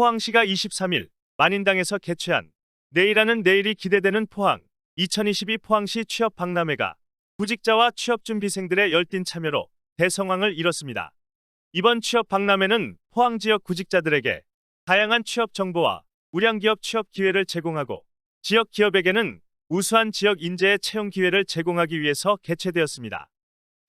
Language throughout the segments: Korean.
포항시가 23일 만인당에서 개최한 내일하는 내일이 기대되는 포항 2022 포항시 취업 박람회가 구직자와 취업준비생들의 열띤 참여로 대성황을 이뤘습니다. 이번 취업 박람회는 포항 지역 구직자들에게 다양한 취업 정보와 우량기업 취업 기회를 제공하고 지역 기업에게는 우수한 지역 인재의 채용 기회를 제공하기 위해서 개최되었습니다.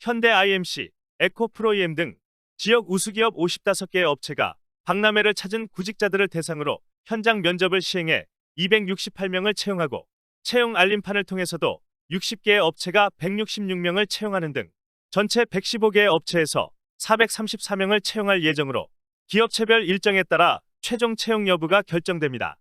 현대 IMC, 에코프로이엠 등 지역 우수기업 55개의 업체가 박람회를 찾은 구직자들을 대상으로 현장 면접을 시행해 268명을 채용하고 채용 알림판을 통해서도 60개의 업체가 166명을 채용하는 등 전체 115개의 업체에서 434명을 채용할 예정으로 기업체별 일정에 따라 최종 채용 여부가 결정됩니다.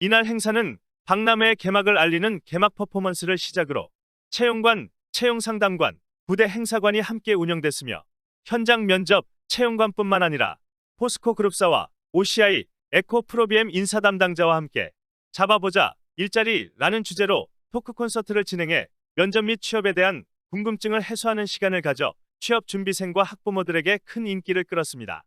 이날 행사는 박람회의 개막을 알리는 개막 퍼포먼스를 시작으로 채용관, 채용상담관, 부대 행사관이 함께 운영됐으며 현장 면접, 채용관뿐만 아니라 포스코 그룹사와 OCI, 에코 프로비엠 인사 담당자와 함께 잡아보자 일자리라는 주제로 토크 콘서트를 진행해 면접 및 취업에 대한 궁금증을 해소하는 시간을 가져 취업 준비생과 학부모들에게 큰 인기를 끌었습니다.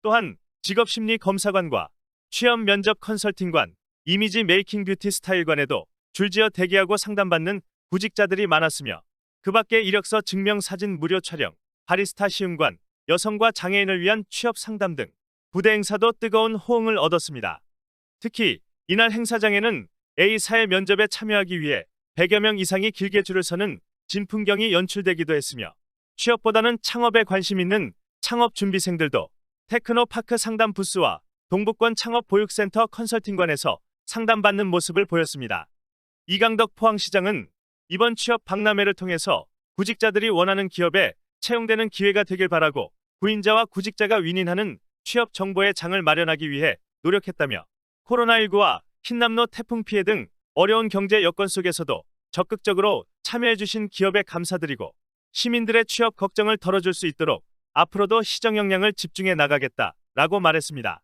또한 직업심리 검사관과 취업 면접 컨설팅관, 이미지 메이킹 뷰티 스타일관에도 줄지어 대기하고 상담받는 구직자들이 많았으며 그 밖에 이력서 증명 사진 무료 촬영, 바리스타 시음관, 여성과 장애인을 위한 취업 상담 등 부대 행사도 뜨거운 호응을 얻었습니다. 특히 이날 행사장에는 A사의 면접에 참여하기 위해 100여 명 이상이 길게 줄을 서는 진풍경이 연출되기도 했으며 취업보다는 창업에 관심 있는 창업 준비생들도 테크노파크 상담 부스와 동북권 창업 보육센터 컨설팅관에서 상담받는 모습을 보였습니다. 이강덕 포항시장은 이번 취업 박람회를 통해서 구직자들이 원하는 기업에 채용되는 기회가 되길 바라고 구인자와 구직자가 윈윈하는 취업 정보의 장을 마련하기 위해 노력했다며 코로나19와 흰남노 태풍 피해 등 어려운 경제 여건 속에서도 적극적으로 참여해주신 기업에 감사드리고 시민들의 취업 걱정을 덜어줄 수 있도록 앞으로도 시정 역량을 집중해 나가겠다 라고 말했습니다.